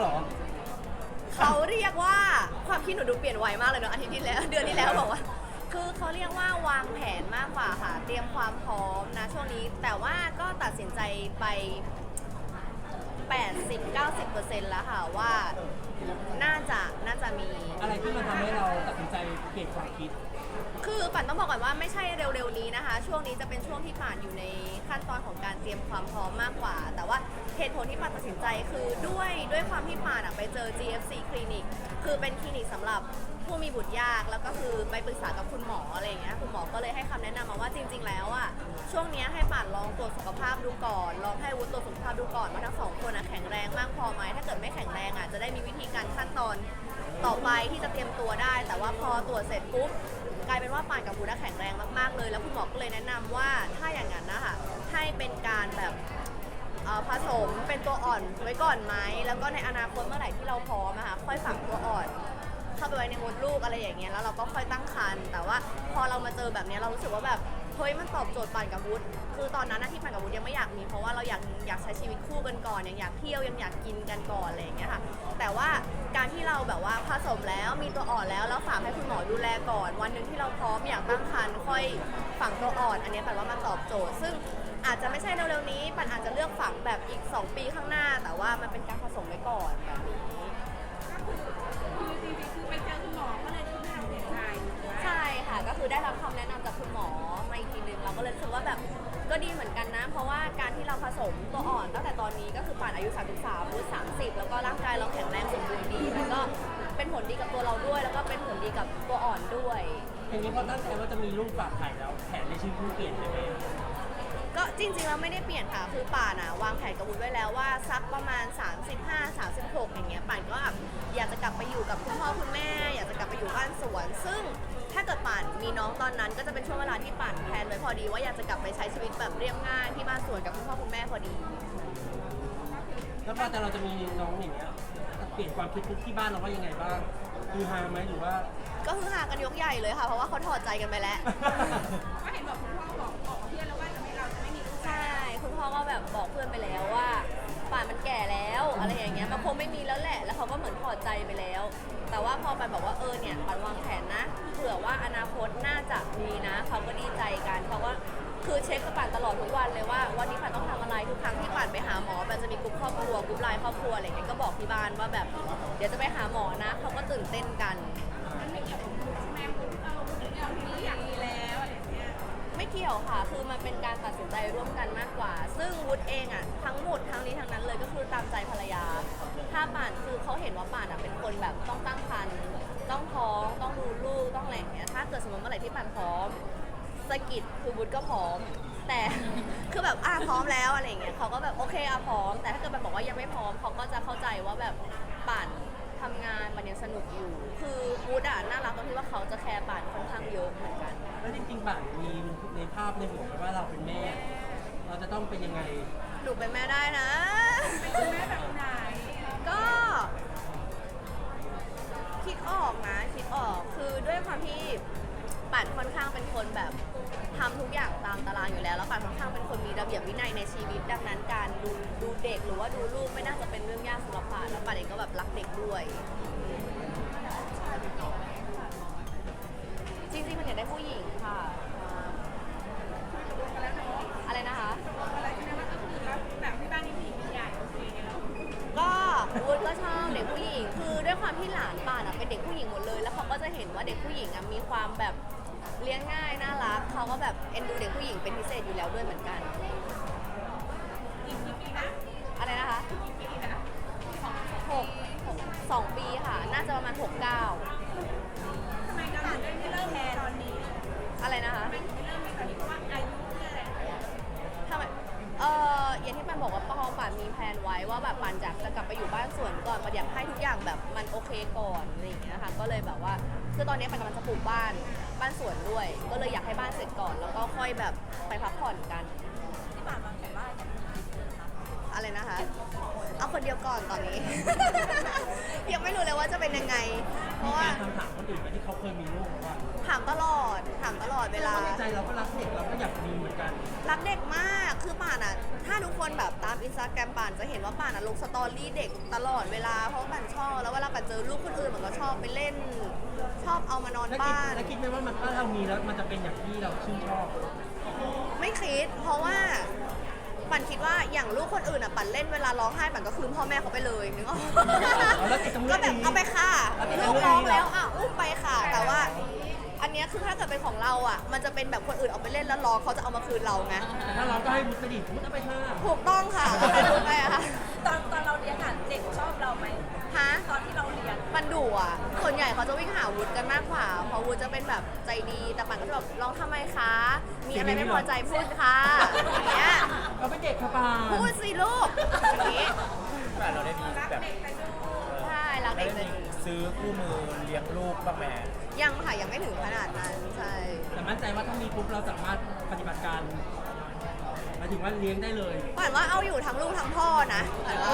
แล้วเหรอ เขาเรียกว่าความคิดหนูดูเปลี่ยนไวมากเลยเนาะอาทิตย์ที่แล้ว เดือนที่แล้วบอกว่า คือเขาเรียกว่าวางแผนมากกว่าค่ะ เตรียมความพร้อมนะช่วงนี้ แต่ว่าก็ตัดสินใจไป 80-90%แล้วค่ะว่าน่าจะน่าจะมี อะไรที่มันทำให้เราตัดสินใจเปลี่ยนความคิด คือปั่นต้องบอกก่อนว่าไม่ใช่เร็วๆนี้นะคะ ช่วงนี้จะเป็นช่วงที่ป่านอยู่ใน ขั้นตอนของการเตรียมความพร้อมมากกว่า แต่ว่าเหตุผลที่ปานตัดสินใจคือด้วยด้วยความที่ปานอะไปเจอ GFC คลินิกคือเป็นคลินิกสำหรับผู้มีบุตรยากแล้วก็คือไปปรึกษากับคุณหมออะไรอย่างเงี้ยคุณหมอก็เลยให้คำแนะนำมาว่าจริง ๆ แล้วอะช่วงเนี้ยให้ปานลองตรวจสุขภาพดูก่อนลองให้วุฒิตรวจสุขภาพดูก่อนว่าทั้งสองคนอะแข็งแรงมากพอไหมถ้าเกิดไม่แข็งแรงอะจะได้มีวิธีการขั้นตอน ต่อไปที่จะเตรียมตัวได้ แต่ว่าพอตรวจเสร็จปุ๊บกลายเป็นว่าปานกับบูดาแข็งแรงมากๆ เลย แล้วคุณหมอก็เลยแนะนำว่าถ้าอย่างนั้นนะคะให้เป็นการแบบเอ่อผสมเป็นตัวอ่อนไว้ก่อนไหมแล้วก็ในอนาคตเมื่อไหร่ที่เราพร้อมนะคะค่อยฝังตัวอ่อน เข้าไปไว้ในมดลูกอะไรอย่างเงี้ยแล้วเราก็ค่อยตั้งครรภ์แต่ว่าพอเรามาเจอแบบเนี้ยเรารู้สึกว่าแบบ เฮ้ยมันตอบโจทย์ปานกับวุฒคือตอนนั้นนะที่ปานกับวุฒยังไม่อยากมีเพราะว่าเราอยากอยากใช้ชีวิตคู่กันก่อนยังอยากเที่ยวยังอยากกินกันก่อนอะไรอย่างเงี้ยค่ะแต่ว่าการที่เราแบบว่าผสมแล้วมีตัวอ่อนแล้วแล้วฝากให้คุณหมอดูแลก่อน วันหนึ่งที่เราพร้อมอยากตั้งครรภ์ค่อยฝังตัวอ่อน อันนี้ปันว่ามันตอบโจทย์ ซึ่งอาจจะไม่ใช่เร็วๆนี้ปันอาจจะเลือกฝังแบบอีก 2 ปีข้างหน้า แต่ว่ามันเป็นการผสมไว้ก่อนแบบนี้ ก็คือได้รับคำแนะนำจากคุณหมอมาอีกทีนึงเราก็เลยรู้สึกว่าแบบก็ดีเหมือนกันนะ เพราะว่าการที่เราผสมตัวอ่อนตั้งแต่ตอนนี้ก็คือป่านอายุ33วุฒิ30 แล้วก็ร่างกายเราแข็งแรงสมบูรณ์ดีมันก็เป็นผลดีกับตัวเราด้วย แล้วก็เป็นผลดีกับตัวอ่อนด้วย อย่างนี้พอตั้งใจว่าจะมีลูกฝากไข่แล้วแผนในชีวิตเปลี่ยนไปไหม ก็จริงๆแล้วไม่ได้เปลี่ยนค่ะ คือป่านอะวางแผนกับวุฒิไว้แล้วว่าสักประมาณ 35 36 อย่างเงี้ยป่านก็แบบอยากจะกลับไปอยู่กับคุณพ่อคุณแม่ อยากจะกลับไปอยู่บ้านสวน ซึ่งถ้าเกิดป่านมีน้องตอนนั้นก็จะเป็นช่วงเวลาที่ป่านแพลนไว้พอดีว่าอยากจะกลับไปใช้ชีวิตแบบเรียบง่ายที่บ้านสวนกับคุณพ่อคุณแม่พอดี แล้วพอแต่เราจะมีน้องอย่างเงี้ยเปลี่ยนความคิดที่บ้านเราว่ายังไงบ้างคือฮาไหมหรือว่า ก็คือหากันยกใหญ่เลยค่ะ เพราะว่าเขาถอดใจกันไปแล้ว ก็ คุณพ่อก็แบบบอกเพื่อนไปแล้วว่าป่านมันแก่แล้วอะไรอย่างเงี้ยมันคงไม่มีแล้วแหละ แล้วเขาก็เหมือนถอใจไปแล้ว แต่ว่าพอไปบอกว่าเออเนี่ยป่านวางแผนนะเผื่อว่าอนาคตน่าจะมีนะเขาก็ดีใจกันเขาก็คือเช็คกับป่านตลอดทุกวันเลยว่า วันนี้ป่านต้องทำอะไรทุกครั้งที่ป่านไปหาหมอมันจะมีกลุ่มครอบครัวกลุ่มไลน์ครอบครัวอะไรอย่างเงี้ยก็บอกที่บ้านว่าแบบเดี๋ยวจะไปหาหมอนะเขาก็ตื่นเต้นกัน มันไม่เกี่ยวกับลูกใช่ไหมคุณเออคุณอยากมีอยาก ไม่เกี่ยวค่ะ คือมันเป็นการตัดสินใจร่วมกันมากกว่า ซึ่งวุฒิเองอะทั้งหมดทั้งนี้ทั้งนั้นเลยก็คือตามใจภรรยา ถ้าป่านคือเขาเห็นว่าป่านอะเป็นคนแบบต้องตั้งครรภ์ต้องท้องต้องดูลูกต้องอะไรอย่างเงี้ยถ้าเกิดสมมติเมื่อไหร่ที่ป่านพร้อมสกิดคือวุฒิก็พร้อม แต่คือแบบอะพร้อมแล้วอะไรอย่างเงี้ยเขาก็แบบโอเคอะพร้อม แต่ถ้าเกิดป่านบอกว่ายังไม่พร้อมเขาก็จะเข้าใจว่าแบบป่านทำงานมันยังสนุกอยู่ คือวุฒิอะน่ารักตรงที่ว่าเขาจะแคร์ป่านค่อนข้างเยอะเหมือนกัน แล้วจริงๆบ้านมีในภาพในหัวไหมว่าเราเป็นแม่ เราจะต้องเป็นยังไง หนูเป็นแม่ได้นะ เป็นแม่แบบไหน ก็คิดออกนะคิดออกคือด้วยความที่ป่านค่อนข้างเป็นคนแบบทำทุกอย่างตามตารางอยู่แล้ว แล้วป่านค่อนข้างเป็นคนมีระเบียบวินัยในชีวิต ดังนั้นการดูดูเด็กหรือว่าดูลูกไม่น่าจะเป็นเรื่องยากสำหรับป่านแล้วป่านเองก็แบบรักเด็กด้วย อยากได้ผู้หญิงค่ะอะไรนะคะก็วุ้นก็ชอบเด็กผู้หญิง คือด้วยความที่หลานป่านอะเป็นเด็กผู้หญิงหมดเลย แล้วเขาก็จะเห็นว่าเด็กผู้หญิงอะมีความแบบเลี้ยงง่ายน่ารักเขาก็แบบเอ็นดูเด็กผู้หญิงเป็นพิเศษอยู่แล้วด้วยเหมือนกันอะไรนะคะกี่ปีนะหกหกสองปีค่ะ น่าจะประมาณหกเก้า ก่อนอะไรอย่างเงี้ยค่ะก็เลยแบบว่าคือตอนนี้ปันกำลังจะปลูกบ้านบ้านสวนด้วย ก็เลยอยากให้บ้านเสร็จก่อน แล้วก็ค่อยแบบไปพักผ่อนกัน ที่ผ่านมาแต่ว่าอะไรนะคะ เอาคนเดียวก่อนตอนนี้ ยังไม่รู้เลยว่าจะเป็นยังไง เพราะว่าการทำถามคนอื่นไหมที่เขาเคยมีลูกว่า ถามามตลอด ถามตลอดเวลา ในใจเราก็รักเด็กเราก็อยากมีเหมือนกัน รักเด็กมาก คือป่านอะ ถ้าทุกคนแบบตามอินสตาแกรมป่านจะเห็นว่าป่านอะลงสตอรี่เด็กตลอดเวลา เพราะว่าป่านชอบ แล้วเวลาป่านเจอลูกคนอื่นมันก็ชอบไปเล่น ชอบเอามานอนแล้วคิดบ้าน แล้วคิดไหมว่ามันถ้าเรามีแล้วมันจะเป็นอย่างที่เราชื่นชอบ ไม่คิด เพราะว่าปั่นคิดว่าอย่างลูกคนอื่นอะปั่นเล่นเวลาร้องไห้ปั่นก็คืนพ่อแม่เขาไปเลยนึกออกเอาแล้วติดตรงนี้ก็แบบเอาไปค่ะเอาติดตลูรงกนี้ร้องแล้วอะอุ้มไปค่ะ แต่ว่า อันเนี้ยคือถ้าเกิดเป็นของเราอะ มันจะเป็นแบบคนอื่นเอาไปเล่นแล้วร้องเขาจะเอามาคืนเราไง แต่ถ้าเราก็ให้มุสลิมมุสเอาไปเถอะถูกต้องค่ะก็ไปรู้ไปอะค่ะ ตอนตอนเราเรียนอะเด็กชอบเราไหมฮะ ตอนที่เราเรียน มันดุอะ ส่วนใหญ่เขาจะวิ่งหาวุฒกันมากกว่า เพราะวุฒจะเป็นแบบใจดี แต่ปั่นก็จะแบบร้องทำไมคะ มีอะไรไม่พอใจพูดค่ะอย่างเงี้ย เราเป็นเด็กค่ะปาพูดสิลูกอย่างงี้แบบเราได้มีแบบใช่รักได้เด็กมีเลย ซื้อคู่มือเลี้ยงลูกบ้างไหมยังค่ะยังไม่ถึงขนาดนั้นใช่ แต่มั่นใจว่าถ้ามีปุ๊บเราสามารถปฏิบัติการหมายถึงว่าเลี้ยงได้เลยปั่นว่าเอาอยู่ทั้งลูกทั้งพ่อนะปั่นว่า